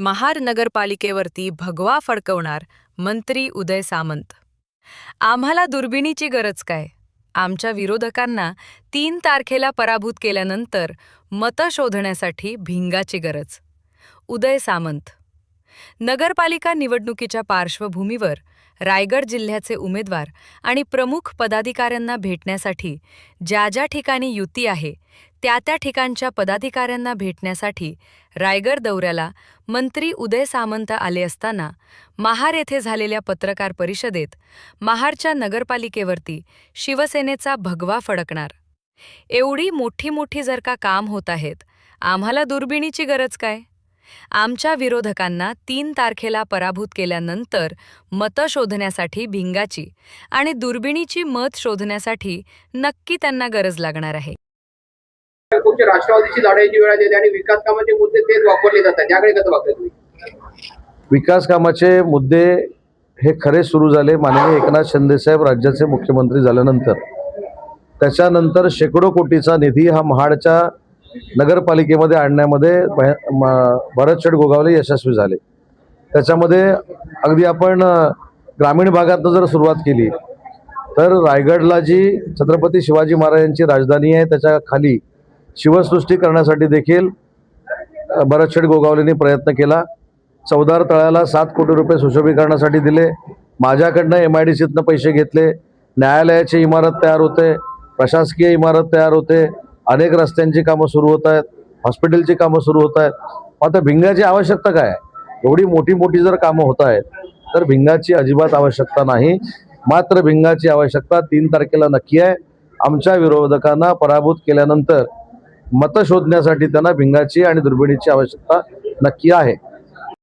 महार नगरपालिकेवरती भगवा फडकवणार मंत्री उदय सामंत. आम्हाला दुर्बिणीची गरज काय? आमच्या विरोधकांना तीन तारखेला पराभूत केल्यानंतर मतं शोधण्यासाठी भिंगाची गरज. उदय सामंत नगरपालिका निवडणुकीच्या पार्श्वभूमीवर रायगड जिल्ह्याचे उमेदवार आणि प्रमुख पदाधिकाऱ्यांना भेटण्यासाठी ज्या ज्या ठिकाणी युती आहे त्या त्या ठिकाणच्या पदाधिकाऱ्यांना भेटण्यासाठी रायगड दौऱ्याला मंत्री उदय सामंत आले असताना महार येथे झालेल्या पत्रकार परिषदेत महारच्या नगरपालिकेवरती शिवसेनेचा भगवा फडकणार. एवढी मोठी मोठी जर का काम होत आहेत आम्हाला दुर्बिणीची गरज काय? आमच्या विरोधकांना तीन तारखेला पराभूत केल्यानंतर मतं शोधण्यासाठी भिंगाची आणि दुर्बिणीची मत शोधण्यासाठी नक्की त्यांना गरज लागणार आहे. राष्ट्रवादीची लढाईची वेळ आणि विकास कामाचे मुद्दे तेच वापरले जातात. याकडे कसं बघता तुम्ही? विकास कामाचे मुद्दे हे खरे सुरू झाले माननीय एकनाथ शिंदेसाहेब राज्याचे मुख्यमंत्री झाल्यानंतर. त्याच्यानंतर शेकडो कोटीचा निधी हा महाडच्या नगरपालिकेमध्ये आणण्यामध्ये भय- म- भरत शेठ गोगावले यशस्वी झाले. त्याच्यामध्ये अगदी आपण ग्रामीण भागातनं जर सुरुवात केली तर रायगडला जी छत्रपती शिवाजी महाराजांची राजधानी आहे त्याच्याखाली शिवसृष्टी करण्यासाठी देखील भरत शेठ गोगावलेंनी प्रयत्न केला. चौदार तळ्याला सात कोटी रुपये सुशोभीकरणासाठी दिले. माझ्याकडनं एम आय डी सीतनं पैसे घेतले. न्यायालयाची इमारत तयार होते. प्रशासकीय इमारत तयार होते. अनेक रस्त्यांची कामं सुरू होत आहेत हॉस्पिटलची कामं सुरू होत आहेत. आता भिंगाची आवश्यकता काय? एवढी मोठी मोठी जर कामं होत आहेत तर भिंगाची अजिबात आवश्यकता नाही. मात्र भिंगाची आवश्यकता तीन तारखेला नक्की आहे. आमच्या विरोधकांना पराभूत केल्यानंतर मतं शोधण्यासाठी त्यांना भिंगाची आणि दुर्बिणीची आवश्यकता नक्की आहे.